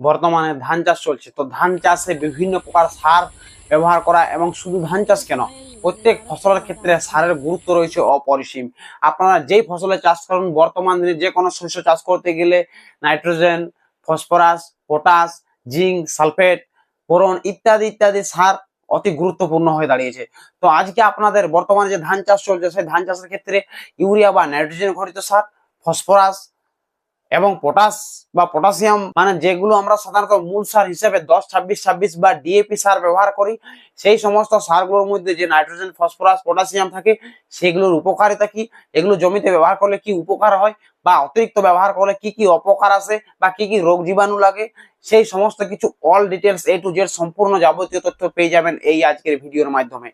বর্তমানে ধান চাষ চলছে। তো ধান চাষে বিভিন্ন প্রকার সার ব্যবহার করা এবং শুধু ধান চাষ কেন? প্রত্যেক ফসলের ক্ষেত্রে সারের গুরুত্ব রয়েছে অপরিসীম। আপনারা যেই ফসলে চাষ করুন, বর্তমান দিনে যে কোনো শস্য চাষ করতে গেলে nitrogen, phosphorus, potash, zinc, sulphate, boron ইত্যাদি ইত্যাদি সার অতি গুরুত্বপূর্ণ হয়ে দাঁড়িয়েছে। তো আজকে আপনাদের বর্তমানে যে ধান চাষ চলছে, সেই ধান চাষের ক্ষেত্রে ইউরিয়া বা নাইট্রোজেন ঘটিত সার, ফসফরাস এবং পটাশ বা পটাশিয়াম মানে যেগুলো আমরা সাধারণত মূল সার হিসেবে দশ, ছাব্বিশ ছাব্বিশ বা ডিএপি সার ব্যবহার করি, সেই সমস্ত সারগুলোর মধ্যে যে নাইট্রোজেন ফসফরাস পটাশিয়াম থাকে, সেগুলোর উপকারিতা কি? এগুলো জমিতে ব্যবহার করলে কি উপকার হয়? বা অতিরিক্ত ব্যবহার করলে কি কি অপকার আসে? বা কি কি রোগ জীবাণু লাগে? সেই সমস্ত কিছু all details A to Z সম্পূর্ণ যাবতীয় তথ্য পেয়ে যাবেন এই আজকের ভিডিওর মাধ্যমে।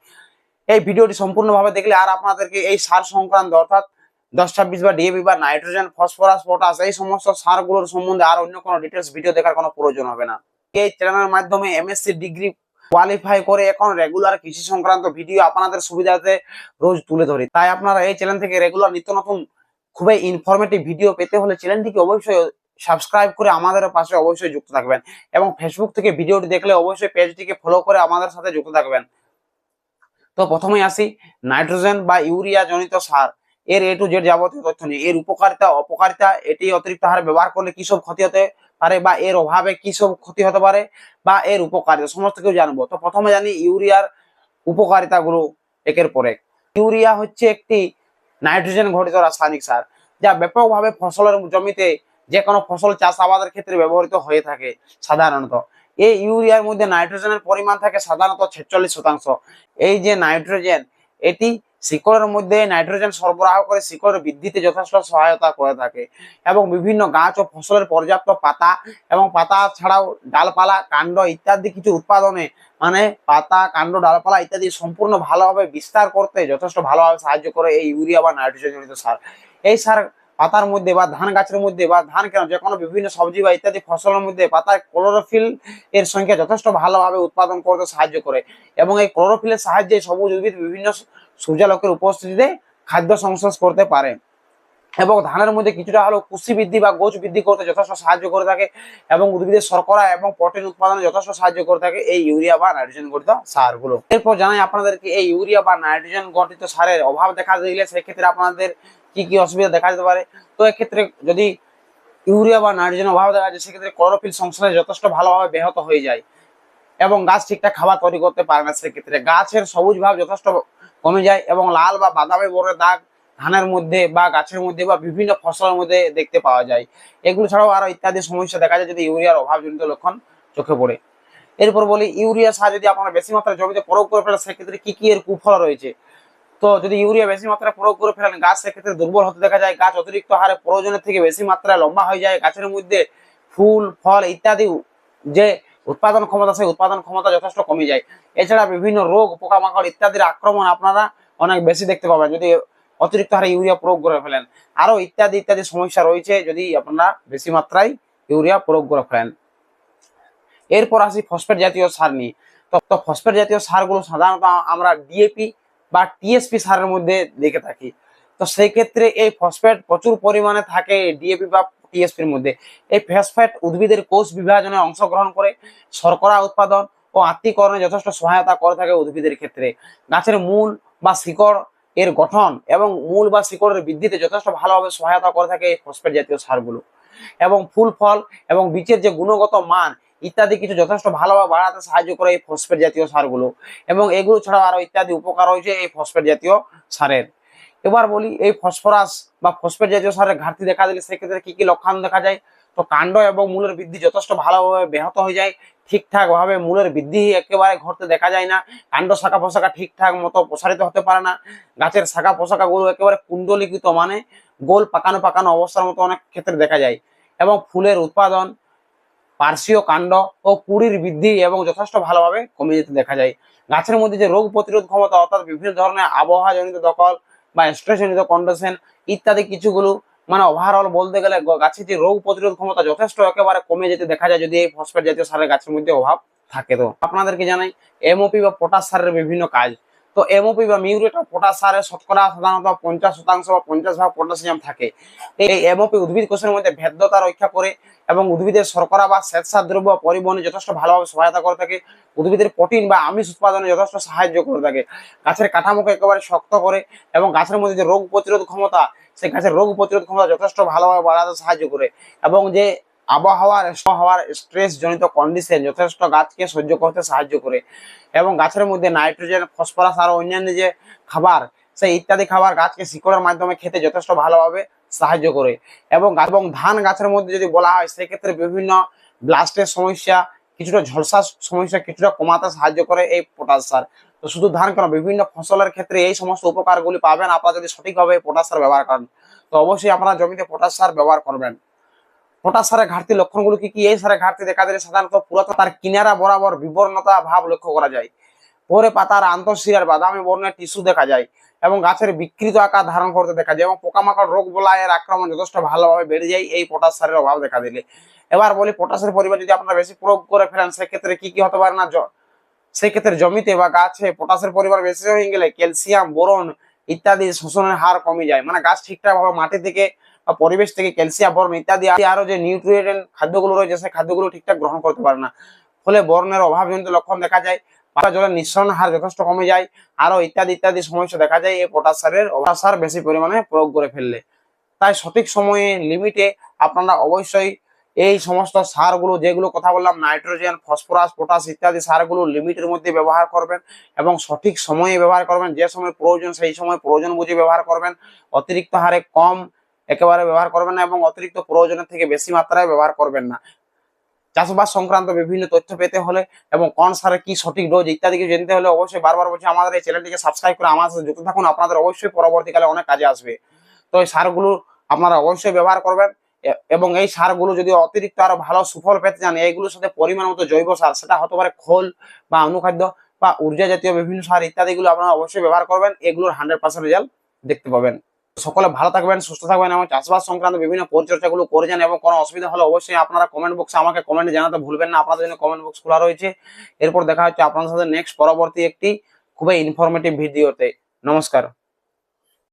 এই ভিডিওটি সম্পূর্ণভাবে দেখলে আর আপনাদেরকে এই সার সংক্রান্ত অর্থাৎ দশ ছাব্বিশ বা ডিএপি বা নাইট্রোজেন, ফসফরাস, পটাশ এই সমস্ত সারগুলোর সম্বন্ধে আর অন্য কোনো ডিটেলস ভিডিও দেখার কোনো প্রয়োজন হবে না। এই চ্যানেলের মাধ্যমে এমএসসি ডিগ্রি কোয়ালিফাই করে এখন রেগুলার কৃষি সংক্রান্ত ভিডিও আপনাদের সুবিধাতে রোজ তুলে ধরি। তাই আপনারা এই চ্যানেল থেকে রেগুলার নিত্য নতুন খুবই ইনফরমেটিভ ভিডিও পেতে হলে চ্যানেলটিকে অবশ্যই সাবস্ক্রাইব করে আমাদের পাশে অবশ্যই যুক্ত থাকবেন এবং ফেসবুক থেকে ভিডিওটি দেখলে অবশ্যই পেজটিকে ফলো করে আমাদের সাথে যুক্ত থাকবেন। তো প্রথমেই আসি, নাইট্রোজেন বা ইউরিয়া জনিত সার। এর এ টু জেড যাবতীয় তথ্য নিয়ে এর উপকারিতা, অপকারিতা, এটি অতিরিক্ত হারে ব্যবহার করলে কি সব ক্ষতি হতে পারে বা এর অভাবে কি সব ক্ষতি হতে পারে বা এর উপকারিতা, সমস্ত কিছু জানব। তো প্রথমে জানি ইউরিয়ার উপকারিতা গুলো একের পর এক। ইউরিয়া হচ্ছে একটি নাইট্রোজেন ঘটিত রাসায়নিক সার, যা ব্যাপকভাবে ফসলের জমিতে যে কোনো ফসল চাষ আবাদের ক্ষেত্রে ব্যবহৃত হয়ে থাকে সাধারণত। এই ইউরিয়ার মধ্যে নাইট্রোজেনের পরিমাণ থাকে সাধারণত ছেচল্লিশ শতাংশ। এই যে নাইট্রোজেন, এটি শিকড়ের মধ্যে নাইট্রোজেন সরবরাহ করে শিকড়ের বৃদ্ধিতে যথেষ্ট সহায়তা করে থাকে এবং বিভিন্ন গাছ ও ফসলের পর্যাপ্ত পাতা এবং পাতা ছাড়াও ডালপালা, কাণ্ড ইত্যাদি কিছু উৎপাদনে মানে পাতা, কাণ্ড, ডালপালা ইত্যাদি সম্পূর্ণ ভালোভাবে বিস্তার করতে যথেষ্ট ভালোভাবে সাহায্য করে এই ইউরিয়া বা নাইট্রোজেন জনিত সার। এই সার পাতার মধ্যে বা ধান গাছের মধ্যে বা ধান কেন, যে কোনো বিভিন্ন সবজি বা ইত্যাদি ফসলের মধ্যে পাতার ক্লোরোফিল এর সংখ্যা যথেষ্ট ভালোভাবে উৎপাদন করতে সাহায্য করে এবং এই ক্লোরোফিলের সাহায্যে সবুজ উদ্ভিদ বিভিন্ন সূর্যালোকের উপস্থিতিতে খাদ্য সংশ্লেষ করতে পারে এবং ধানের মধ্যে কিছুটা হলেও কুশি বৃদ্ধি বা গোছ বৃদ্ধি করতে যথেষ্ট সাহায্য করে থাকে এবং উদ্ভিদের শর্করা এবং প্রোটিন উৎপাদনে যথেষ্ট সাহায্য করে থাকে এই ইউরিয়া বা নাইট্রোজেন গঠিত সারগুলো। এরপর জানাই আপনাদেরকে এই ইউরিয়া বা নাইট্রোজেন গঠিত সারের অভাব দেখা দিলে সেক্ষেত্রে আপনাদের কি কি অসুবিধা দেখা যেতে পারে? তো এক্ষেত্রে যদি ইউরিয়া বা নাইট্রোজেন অভাব দেখা যায়, সেক্ষেত্রে ক্লোরোফিল সংশ্লেষ যথেষ্ট ভালোভাবে ব্যাহত হয়ে যায় এবং গাছ ঠিকঠাক খাবার তৈরি করতে পারে না সেক্ষেত্রে। গাছের সবুজ ভাব যথেষ্ট কমে যায় এবং লাল বা বাদামি বর্ণের দাগ ধানের মধ্যে বা গাছের মধ্যে বা বিভিন্ন ফসলের মধ্যে দেখতে পাওয়া যায়। এগুলো ছাড়াও আরও ইত্যাদি সমস্যা দেখা যায় যদি ইউরিয়ার অভাবজনিত লক্ষণ চোখে পড়ে। এরপর বলি, ইউরিয়া সার যদি আপনারা বেশি মাত্রায় জমিতে প্রয়োগ করে ফেলেন সেক্ষেত্রে কি কি এর কুফল রয়েছে? তো যদি ইউরিয়া বেশি মাত্রায় প্রয়োগ করে ফেলেন, গাছ সেক্ষেত্রে দুর্বল হতে দেখা যায়। গাছ অতিরিক্ত হারে প্রয়োজনের থেকে বেশি মাত্রায় লম্বা হয়ে যায়। গাছের মধ্যে ফুল, ফল ইত্যাদি যে উৎপাদন ক্ষমতা, সেই উৎপাদন ক্ষমতা যথেষ্ট কমে যায়। এছাড়া বিভিন্ন রোগ, পোকামাকড় ইত্যাদির আক্রমণ আপনারা অনেক বেশি দেখতে পাবেন। যদি অতিরিক্ত হারে ইউরিয়া প্রয়োগ করে ফেলেন। আরও ইত্যাদি ইত্যাদি সমস্যা রয়েছে যদি আপনারা বেশি মাত্রায় ইউরিয়া প্রয়োগ করে ফেলেন। এরপর আসি ফসফেট জাতীয় সার নিয়ে। তো ফসফেট জাতীয় সারগুলো সাধারণত আমরা ডিএপি বা টিএসপি সারের মধ্যে দেখে থাকি। তো সেই ক্ষেত্রে এই ফসফেট প্রচুর পরিমাণে থাকে ডিএপি বা টিএসপির মধ্যে। এই ফসফেট উদ্ভিদের কোষ বিভাজনে অংশগ্রহণ করে শর্করা উৎপাদন ও আত্মীকরণে যথেষ্ট সহায়তা করে থাকে উদ্ভিদের ক্ষেত্রে। গাছের মূল বা শিকড় এর গঠন এবং মূল বা শিকড়ের বৃদ্ধিতে যথেষ্ট ভালোভাবে সহায়তা করে থাকে এই ফসফেট জাতীয় সারগুলো। এবং ফুল ফল এবং বীজের যে গুণগত মান ইত্যাদি কিছু যথেষ্ট ভালোভাবে বাড়াতে সাহায্য করে এই ফসফেট জাতীয় সারগুলো। এবং এগুলো ছাড়াও আরও ইত্যাদি উপকার রয়েছে এই ফসফেট জাতীয় সারের। এবার বলি, এই ফসফরাস বা ফসফেট জাতীয় সারের ঘাটতি দেখা দিলে সেক্ষেত্রে কি কি লক্ষণ দেখা যায়? তো কাণ্ড এবং মূলের বৃদ্ধি যথেষ্ট ভালোভাবে ব্যাহত হয়ে যায়। ঠিকঠাকভাবে মূলের বৃদ্ধি একেবারে ঘটতে দেখা যায় না। কাণ্ড শাখা পোশাকা ঠিকঠাক মতো প্রসারিত হতে পারে না। গাছের শাখা পোশাকা গুলো একেবারে কুণ্ডলিখিত মানে গোল পাকানো পাকানো অবস্থার মতো অনেক ক্ষেত্রে দেখা যায়। এবং ফুলের উৎপাদন পার্শ্বীয় কাণ্ড ও কুড়ির বৃদ্ধি এবং যথেষ্ট ভালোভাবে কমে যেতে দেখা যায়। গাছের মধ্যে যে রোগ প্রতিরোধ ক্ষমতা, অর্থাৎ বিভিন্ন ধরনের আবহাওয়া জনিত দখল বা স্ট্রেস জনিত কন্ডিশন ইত্যাদি কিছুগুলো মানে ওভারঅল বলতে গেলে গাছের যে রোগ প্রতিরোধ ক্ষমতা যথেষ্ট একেবারে কমে যেতে দেখা যায় যদি এই ফসফেট জাতীয় সারের গাছের মধ্যে অভাব থাকে তো। আপনাদেরকে জানাই এমওপি বা পটাশ সারের বিভিন্ন কাজ। তো এমওপি বা মিউরেট অফ পটাশ সারে শতকরা সাধারণত পঞ্চাশ শতাংশ বা পঞ্চাশ ভাগ পটাশিয়াম থাকে। এই এমওপি উদ্ভিদ কোষের মধ্যে ভেদ্যতা রক্ষা করে এবং উদ্ভিদের শর্করা বা শ্বেতসার দ্রব্য পরিবহনে যথেষ্ট ভালোভাবে সহায়তা করে থাকে। উদ্ভিদের প্রোটিন বা আমিষ উৎপাদনে যথেষ্ট সাহায্য করে থাকে। গাছের কাঠামোকে একেবারে শক্ত করে এবং গাছের মধ্যে যে রোগ প্রতিরোধ ক্ষমতা, সেই গাছের রোগ প্রতিরোধ ক্ষমতা যথেষ্ট ভালোভাবে বাড়াতে সাহায্য করে। এবং যে আবহাওয়ার আবহাওয়ার স্ট্রেস জনিত কন্ডিশন যথেষ্ট গাছকে সহ্য করতে সাহায্য করে এবং গাছের মধ্যে নাইট্রোজেন ফসফরাস আর অন্যান্য যে খাবার, সেই ইত্যাদি খাবার গাছকে শিকড়ের মাধ্যমে খেতে যথেষ্ট ভালোভাবে সাহায্য করে এবং এবং ধান গাছের মধ্যে যদি বলা হয়, সেক্ষেত্রে বিভিন্ন ব্লাস্টের সমস্যা, কিছুটা ঝলসার সমস্যা, কিছুটা কমাতে সাহায্য করে এই পটাশ সার। তো শুধু ধান কেন, বিভিন্ন ফসলের ক্ষেত্রে এই সমস্ত উপকারগুলি পাবেন আপনারা যদি সঠিকভাবে পটাশ সার ব্যবহার করেন। তো অবশ্যই আপনারা জমিতে পটাশ সার ব্যবহার করবেন। পটাশ সারের ঘাটতি লক্ষণগুলো কি কি? এই সারের ঘাটতি দেখা দিলে সাধারণত পুরাতন তার কিনারা বরাবর বিবর্ণতা ভাব লক্ষ্য করা যায়। পরে পাতার আন্তঃশিরার বাদামি বর্ণের টিস্যু দেখা যায় এবং গাছের বিকৃত আকার ধারণ করতে দেখা যায় এবং পোকামাকড়, রোগ বলায়ের আক্রমণ যথেষ্ট ভালোভাবে বেড়ে যায়, এই পটাশ সারের অভাব দেখা দিলে। এবার বলি, পটাশের পরিমাণ যদি আপনারা বেশি প্রয়োগ করে ফেলেন, সেক্ষেত্রে কি কি হতে পারে না? সেক্ষেত্রে জমিতে বা গাছে পটাশের পরিমাণ বেশি হয়ে গেলে ক্যালসিয়াম, বোরন ইত্যাদি শোষণের হার কমে যায়। মানে গাছ ঠিকঠাকভাবে মাটি থেকে পরিবেশ থেকে ক্যালসিয়াম বরণ ইত্যাদি আরও যে নিউট্রিয়েন্ট খাদ্যগুলো রয়েছে সেই খাদ্যগুলো ঠিকঠাক গ্রহণ করতে পারে না। ফলে বর্ণের অভাবজনিত লক্ষণ দেখা যায় পাতা জলের নিঃসরণ হার যথেষ্ট কমে যায় আরও ইত্যাদি ইত্যাদি সমস্যা দেখা যায়, এই পটাশ সারের সার বেশি পরিমাণে প্রয়োগ করে ফেললে। তাই সঠিক সময়ে লিমিটে আপনারা অবশ্যই এই সমস্ত সারগুলো, যেগুলো কথা বললাম নাইট্রোজেন ফসফরাস পটাশ ইত্যাদি সারগুলো লিমিটের মধ্যে ব্যবহার করবেন এবং সঠিক সময়ে ব্যবহার করবেন। যে সময় প্রয়োজন, সেই সময় প্রয়োজন বুঝে ব্যবহার করবেন। অতিরিক্ত হারে কম একেবারে ব্যবহার করবেন না এবং অতিরিক্ত প্রয়োজনের থেকে বেশি মাত্রায় ব্যবহার করবেন না। চাষবাস সংক্রান্ত বিভিন্ন তথ্য পেতে হলে এবং কোন সারে কি সঠিক ডোজ ইত্যাদি কিছু জানতে হলে অবশ্যই বারবার বলছি আমাদের এই চ্যানেলটিকে সাবস্ক্রাইব করে আমার সাথে যুক্ত থাকুন। আপনাদের অবশ্যই পরবর্তীকালে অনেক কাজে আসবে। তো এই সারগুলো আপনারা অবশ্যই ব্যবহার করবেন এবং এই সারগুলো যদি অতিরিক্ত আরও ভালো সুফল পেতে চান, এইগুলোর সাথে পরিমাণ মতো জৈব সার, সেটা হতে পারে খোল বা অনুখাদ্য বা ঊর্জা জাতীয় বিভিন্ন সার ইত্যাদিগুলো আপনারা অবশ্যই ব্যবহার করবেন। এগুলোর হান্ড্রেড পার্সেন্ট রেজাল্ট দেখতে পাবেন। সকলে ভালো থাকবেন, সুস্থ থাকবেন এবং চাষবাস সংক্রান্ত বিভিন্ন পরিচর্যাগুলো করে যান এবং কোনো অসুবিধা হলে অবশ্যই আপনারা কমেন্ট বক্সে আমাকে কমেন্টে জানাতে ভুলবেন না। আপনাদের জন্য কমেন্ট বক্স খোলা রয়েছে। এরপর দেখা হচ্ছে আপনাদের সাথে নেক্সট পরবর্তী একটি খুবই ইনফরমেটিভ ভিডিওতে নমস্কার।